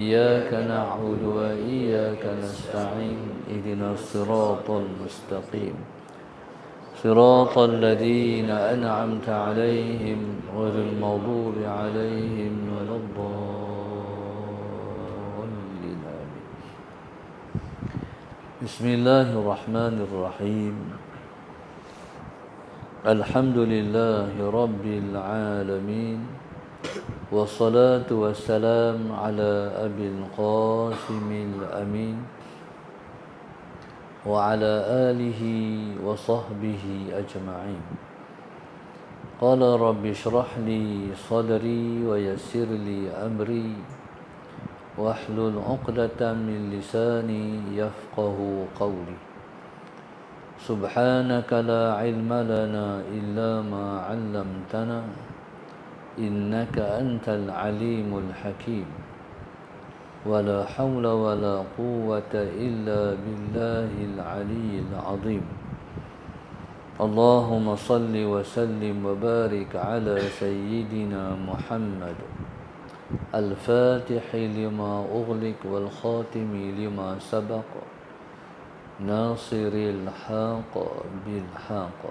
إياك نعبد وإياك نستعين اهدنا الصراط المستقيم. صراط الذين أنعمت عليهم غير المغضوب عليهم ولا الضالين. بسم الله الرحمن الرحيم. الحمد لله رب العالمين. والصلاة والسلام على أبي القاسم الأمين وعلى آله وصحبه أجمعين. قال رب اشرح لي صدري ويسر لي أمري واحلل عقدة من لساني يفقه قولي. سبحانك لا علم لنا إلا ما علمتنا. إنك أنت العليم الحكيم. ولا حول ولا قوة إلا بالله العلي العظيم. اللهم صل وسلم وبارك على سيدنا محمد. الفاتح لما أغلق والخاتم لما سبق. ناصر الحق بالحق.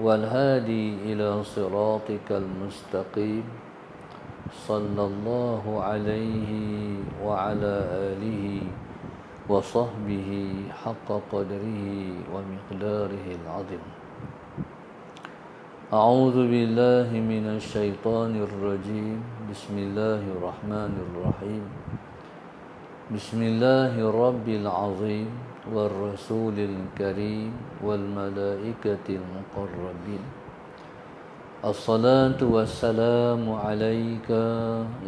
والهادي إلى صراطك المستقيم. صلى الله عليه وعلى آله وصحبه حق قدره ومقداره العظيم. أعوذ بالله من الشيطان الرجيم. بسم الله الرحمن الرحيم. بسم الله رب العظيم. والرسول الكريم والملائكة المقربين الصلاة والسلام عليك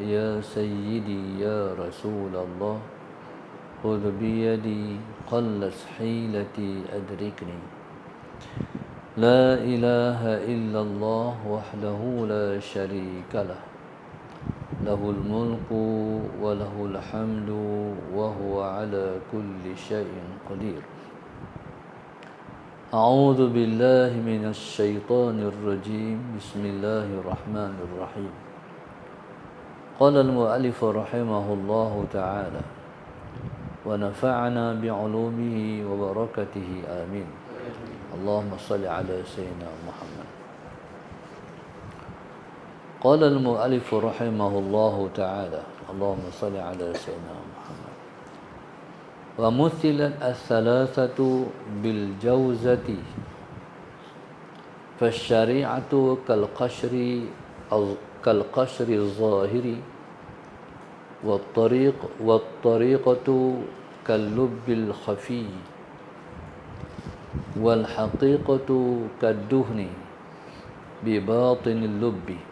يا سيدي يا رسول الله خذ بيدي قلت حيلتي أدركني لا إله إلا الله وحده لا شريك له له الملك وله الحمد وهو على كل شيء قدير. أعوذ بالله من الشيطان الرجيم. بسم الله الرحمن الرحيم. قال المؤلف رحمه الله تعالى ونفعنا بعلومه وبركته. آمين. اللهم صل على سيدنا محمد. قال المؤلف رحمه الله تعالى اللهم صل على سيدنا محمد. ومثلت الثلاثة بالجوزة فالشريعة كالقشر كالقشر الظاهر والطريق والطريقة كاللب الخفي والحقيقة كالدهن بباطن اللب.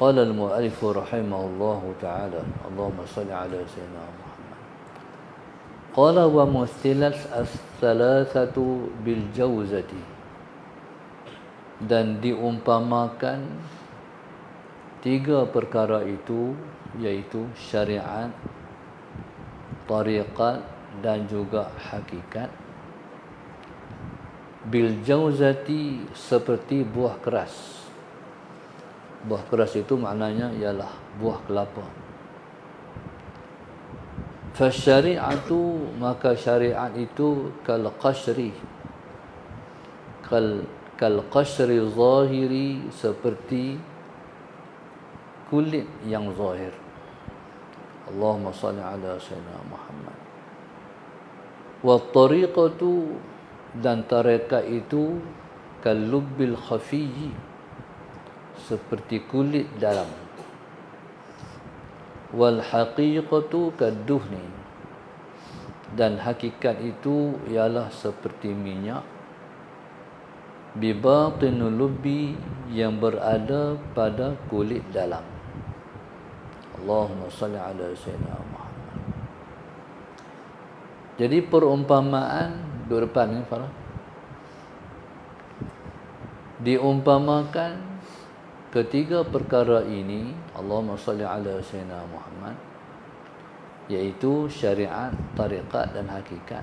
قال المؤلف رحمه الله تعالى اللهم صل على سيدنا محمد قال ومثلت الثلاثة بالجوزة dan diumpamakan tiga perkara itu yaitu syariat, tariqat dan juga hakikat bil jauzati seperti buah keras buah keras itu maknanya ialah buah kelapa. Fasyari'atu maka syariat itu kal qashri kal kal qashri zahiri seperti kulit yang zahir. Allahumma salli ala sayyidina Muhammad. Wa tariqatu dan tarekat itu kal lubbil khafiyyi seperti kulit dalam. Wal haqiqatu kaduhni dan hakikat itu ialah seperti minyak. Bi batinul lubbi yang berada pada kulit dalam. Allahumma salli ala sayyidina Muhammad. Jadi perumpamaan dua depan ni Farah. Diumpamakan ketiga perkara ini Allahumma salli ala sayyidina Muhammad iaitu syariat, tarikat dan hakikat.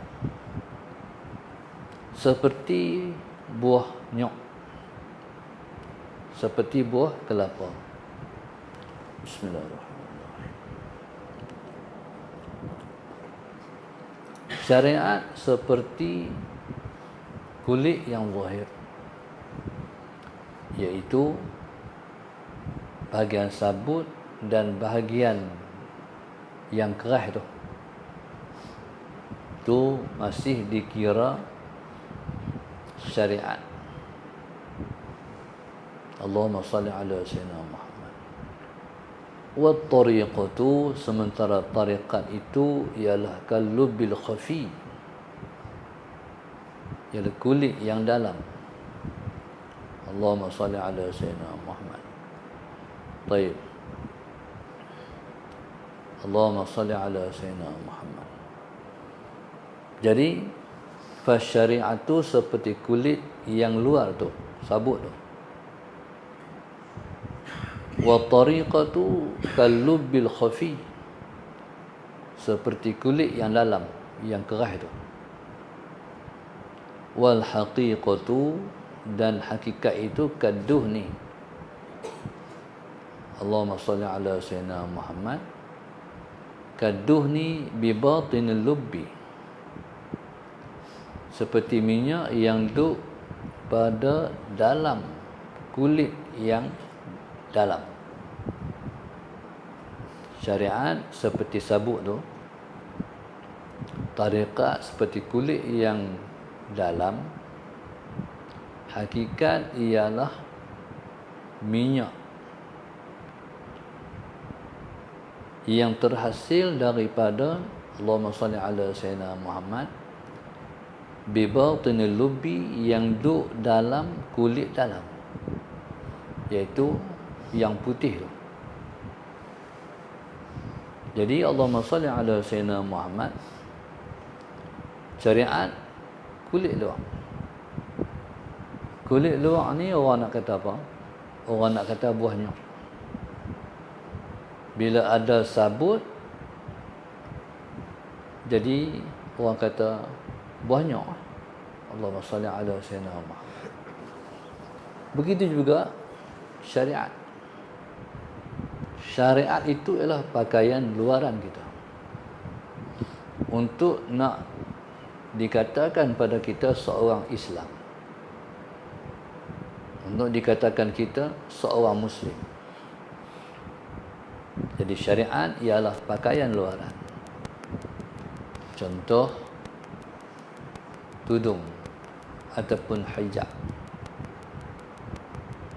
Seperti buah nyok seperti buah kelapa. Bismillahirrahmanirrahim. Syariat seperti kulit yang zahir iaitu bahagian sabut dan bahagian yang keras tu tu masih dikira syariat. Allahumma salli ala sayyidina Muhammad. Wa tariqatu sementara tariqat itu ialah kalubil khafi. Ialah kulit yang dalam. Allahumma salli ala sayyidina Muhammad طيب Allahumma salli ala sayyidina Muhammad jadi fasyari'atu seperti kulit yang luar tu sabut tu wa tariqatu kalubbil khafi seperti kulit yang dalam yang keras tu wal haqiqatu dan hakikat itu kaduh ni Allahumma salli ala sayyidina Muhammad. Kaduh ni bi batinil lubbi seperti minyak yang duduk pada dalam kulit yang dalam. Syariat seperti sabuk tu tarikat seperti kulit yang dalam hakikat ialah minyak yang terhasil daripada Allahumma salli ala sayyidina Muhammad bi batinil lubbi yang duduk dalam kulit dalam iaitu yang putih tu. Jadi Allahumma salli ala sayyidina Muhammad syariat kulit luar. Kulit luar ni orang nak kata apa? Orang nak kata buahnya bila ada sabut jadi orang kata buahnya Allahumma salli ala sayyidina Muhammad. Begitu juga syariat. Syariat itu ialah pakaian luaran kita. Untuk nak dikatakan pada kita seorang Islam. Untuk dikatakan kita seorang Muslim jadi syariat ialah pakaian luaran. Contoh tudung ataupun hijab.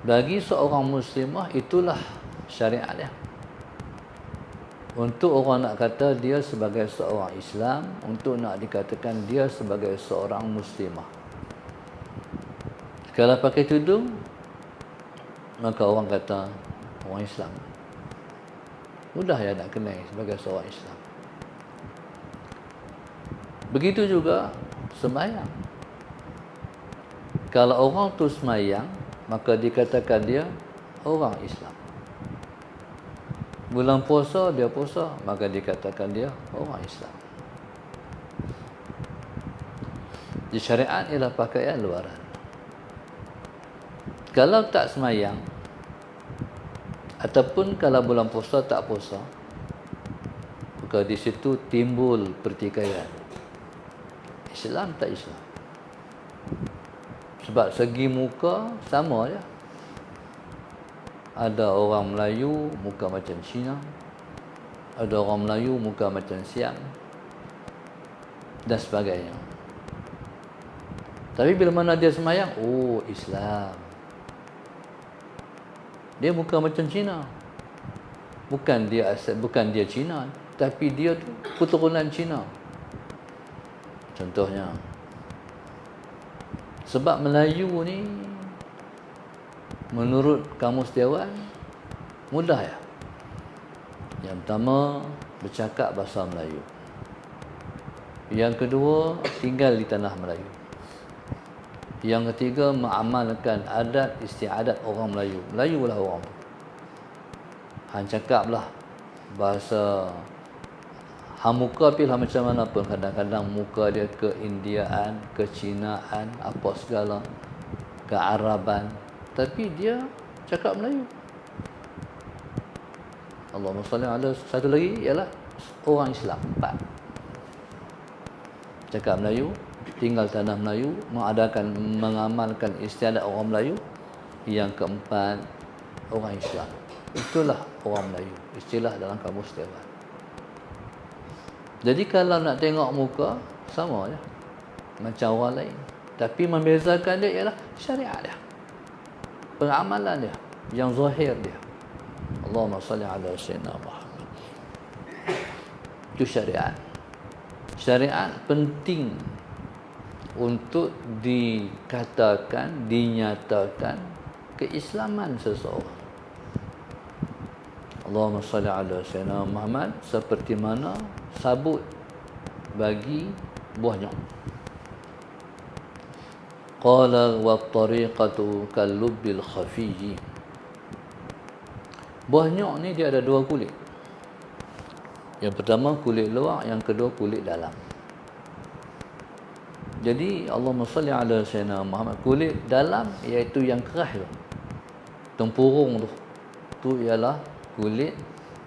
Bagi seorang muslimah itulah syariat dia. Untuk orang nak kata dia sebagai seorang Islam, untuk nak dikatakan dia sebagai seorang muslimah. Kalau pakai tudung, maka orang kata orang Islam. Mudah ya nak kenal sebagai seorang Islam. Begitu juga semayang. Kalau orang tu semayang, maka dikatakan dia orang Islam. Bulan puasa, dia puasa, maka dikatakan dia orang Islam. Di syariat ialah pakaian luaran. Kalau tak semayang, ataupun kalau bulan puasa tak puasa maka di situ timbul pertikaian. Islam tak Islam. Sebab segi muka sama je. Ada orang Melayu muka macam Cina. Ada orang Melayu muka macam Siam. Dan sebagainya. Tapi bila mana dia semayang oh Islam dia muka macam Cina. Bukan dia asal bukan dia Cina, tapi dia tu keturunan Cina. Contohnya sebab Melayu ni menurut kamus Dewan mudah ya. Yang pertama bercakap bahasa Melayu. Yang kedua tinggal di tanah Melayu. Yang ketiga mengamalkan adat istiadat orang Melayu. Melayu lah orang. Han cakap lah bahasa Han muka pilih macam mana pun. Kadang-kadang muka dia ke Indiaan Ke Cinaan Apa segala Ke Araban. Tapi dia cakap Melayu. Allahumma salli ala Satu lagi ialah Orang Islam. Empat. Cakap Melayu tinggal tanah Melayu mengadakan mengamalkan istiadat orang Melayu. Yang keempat orang Islam. Itulah orang Melayu. Istilah dalam kamus dewan jadi kalau nak tengok muka sama je. Macam orang lain. Tapi membezakan dia ialah syariat dia. Pengamalan dia. Yang zahir dia. Allahumma salli ala sayyidina Muhammad. Itu syariat. Syariat penting untuk dikatakan, dinyatakan keislaman seseorang. Allahumma salli ala sayyidina Muhammad seperti mana sabut bagi buahnya. Qala wa tariqatu kalubbil khafiyyi. Buahnya ni dia ada dua kulit. Yang pertama kulit luar, yang kedua kulit dalam. Jadi Allahumma salli ala sayyidina Muhammad kulit dalam iaitu yang keras tu. Tempurung tu. Tu ialah kulit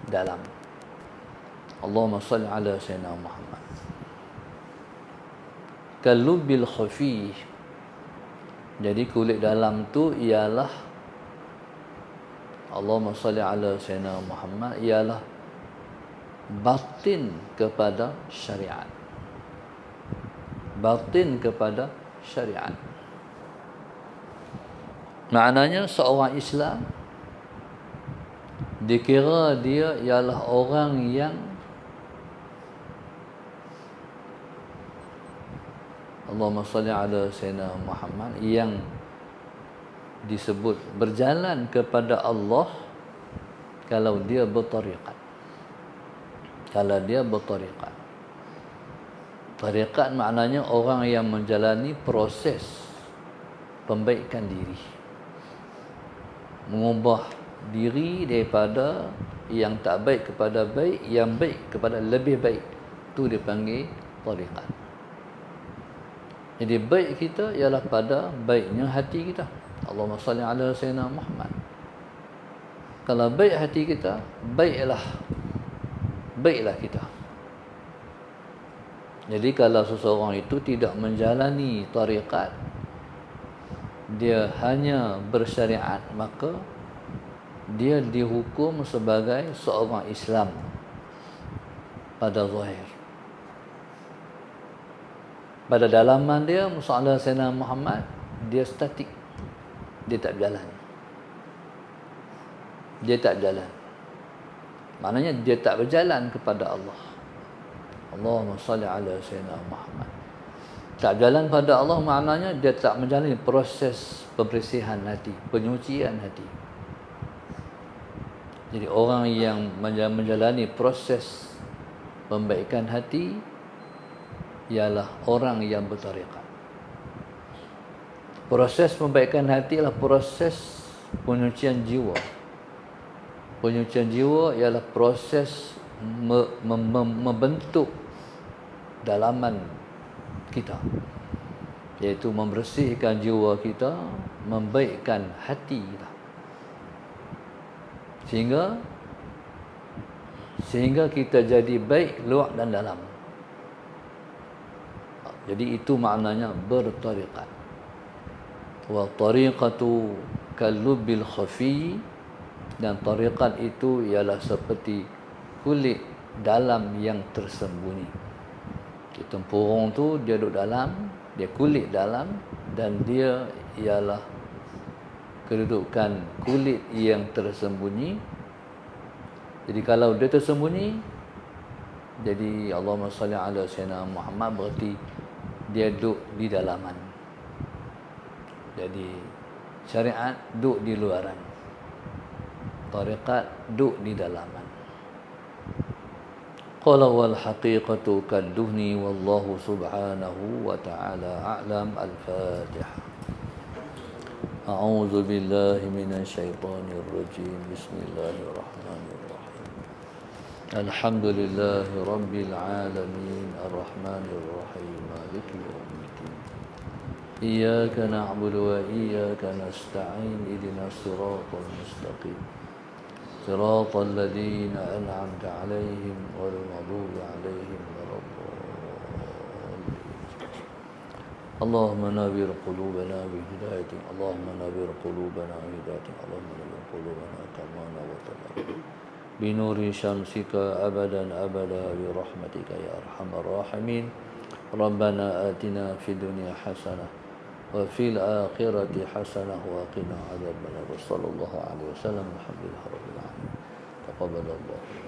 dalam. Allahumma salli ala sayyidina Muhammad. Kalubil khafi. Jadi kulit dalam tu ialah Allahumma salli ala sayyidina Muhammad ialah batin kepada syariat batin kepada syariat. Maknanya seorang Islam dikira dia ialah orang yang Allahumma salli ala sayyidina Muhammad yang disebut berjalan kepada Allah kalau dia bertariqat. Kalau dia bertariqat. Tarikat maknanya orang yang menjalani proses pembaikan diri. Mengubah diri daripada yang tak baik kepada baik, yang baik kepada lebih baik. Itu dipanggil tarikat. Jadi baik kita ialah pada baiknya hati kita. Allahumma salli ala sayyidina Muhammad. Kalau baik hati kita, baiklah. Baiklah kita. Jadi kalau seseorang itu tidak menjalani tarikat dia hanya bersyariat maka dia dihukum sebagai seorang Islam pada zahir. Pada dalaman dia Musa Sayyidina Muhammad dia statik. Dia tak berjalan. Dia tak berjalan. Maknanya dia tak berjalan kepada Allah. Allahumma salli ala sayyidina Muhammad. Tak jalan pada Allah maknanya dia tak menjalani proses pembersihan hati, penyucian hati. Jadi orang yang menjalani proses pembaikan hati ialah orang yang bertarikat. Proses pembaikan hati adalah proses penyucian jiwa. Penyucian jiwa ialah proses membentuk dalaman kita. Iaitu membersihkan jiwa kita membaikkan hati kita. Sehingga sehingga kita jadi baik luar dan dalam. Jadi itu maknanya bertariqat wa tariqatu kalubil khafi dan tariqat itu ialah seperti kulit dalam yang tersembunyi. Di tempurung tu dia duduk dalam dia kulit dalam dan dia ialah kedudukan kulit yang tersembunyi. Jadi kalau dia tersembunyi jadi Allahumma salli ala sayyidina Muhammad berarti dia duduk di dalaman. Jadi syariat duduk di luaran. Tarikat duduk di dalaman قال والحقيقة كالدهن والله سبحانه وتعالى أعلم الفاتحة أعوذ بالله من الشيطان الرجيم بسم الله الرحمن الرحيم الحمد لله رب العالمين الرحمن الرحيم مالك يوم الدين إياك نعبد وإياك نستعين إذن الصراط المستقيم صراط الذين أنعمت عليهم غير المغضوب عليهم ولا اللهم نابر قلوبنا بهداية اللهم نابر قلوبنا بهداية اللهم نابر قلوبنا كما نورتنا بنور شمسك أبدا أبدا برحمتك يا أرحم الراحمين. ربنا آتنا في الدنيا حسنة وفي الآخرة حسنة وقنا عذاب النار. صلى الله عليه وسلم. الحمد لله رب العالمين. تقبل الله.